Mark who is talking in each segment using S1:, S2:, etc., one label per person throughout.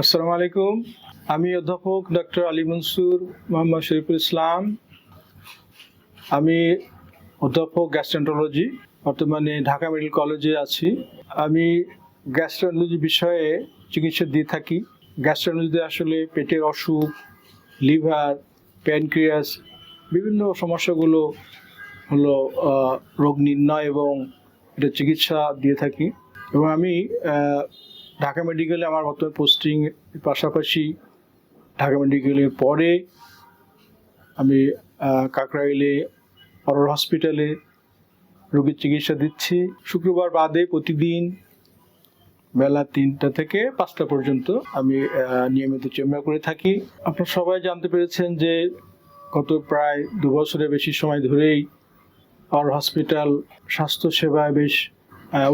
S1: আসসালামু আলাইকুম। আমি অধ্যাপক ডক্টর আলী মনসুর মোহাম্মদ শরীফুল ইসলাম। আমি অধ্যাপক গ্যাস্ট্রেন্টোলজি বর্তমানে ঢাকা মেডিকেল কলেজে আছি। আমি গ্যাস্ট্রেন্টোলজি বিষয়ে চিকিৎসা দিয়ে থাকি। গ্যাস্ট্রেন্টোলজিতে আসলে পেটের অসুখ, লিভার, প্যানক্রিয়াস, বিভিন্ন সমস্যাগুলো হলো রোগ নির্ণয় এবং এটা চিকিৎসা দিয়ে থাকি। এবং আমি ঢাকা মেডিকেলে আমার বর্তমান পোস্টিং পাশাপাশি ঢাকা মেডিকেলের পরে আমি কাকরাইলে, অরল হসপিটালে রোগীর চিকিৎসা দিচ্ছি। শুক্রবার বাদে প্রতিদিন বেলা তিনটা থেকে পাঁচটা পর্যন্ত আমি নিয়মিত চেম্বার করে থাকি। আপনারা সবাই জানতে পেরেছেন যে গত প্রায় দু বছরের বেশি সময় ধরেই আর হসপিটাল স্বাস্থ্য সেবায় বেশ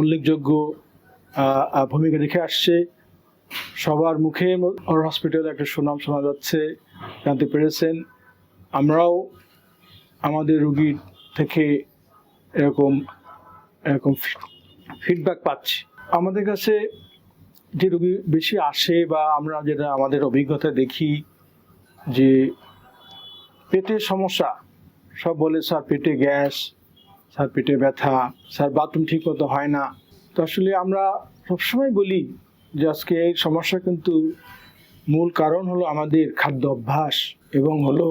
S1: উল্লেখযোগ্য ভূমিকা রেখে আসছে। সবার মুখে হসপিটাল একটা সুনাম শোনা যাচ্ছে, জানতে পেরেছেন। আমরাও আমাদের রুগীর থেকে এরকম এরকম ফিডব্যাক পাচ্ছি। আমাদের কাছে যে রুগী বেশি আসে বা আমরা যেটা আমাদের অভিজ্ঞতা দেখি যে পেটের সমস্যা, সব বলে, স্যার, পেটে গ্যাস, স্যার, পেটে ব্যথা, স্যার বাথরুম ঠিক মতো হয় না। তো আসলে আমরা সবসময় বলি যে আজকে এই সমস্যা কিন্তু মূল কারণ হলো আমাদের খাদ্য অভ্যাস এবং হলো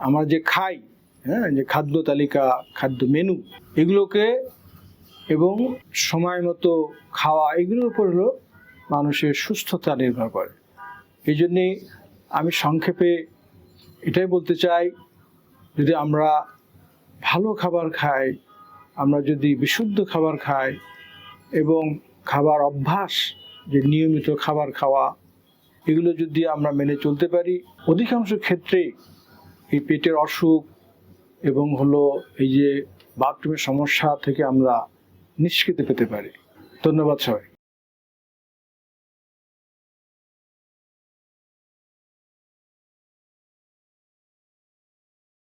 S1: আমরা যে খাই হ্যাঁ যে খাদ্য তালিকা, খাদ্য মেনু, এগুলোকে এবং সময় মতো খাওয়া, এগুলোর উপর হলো মানুষের সুস্থতা নির্ভর করে। এই জন্যে আমি সংক্ষেপে এটাই বলতে চাই, যদি আমরা ভালো খাবার খাই আমরা যদি বিশুদ্ধ খাবার খাই এবং খাবার অভ্যাস, যে নিয়মিত খাবার খাওয়া, এগুলো যদি আমরা মেনে চলতে পারি, অধিকাংশ ক্ষেত্রে এই পেটের অসুখ এবং হলো এই যে বাথরুমের সমস্যা থেকে আমরা নিষ্কৃতি পেতে পারি। ধন্যবাদ সবাই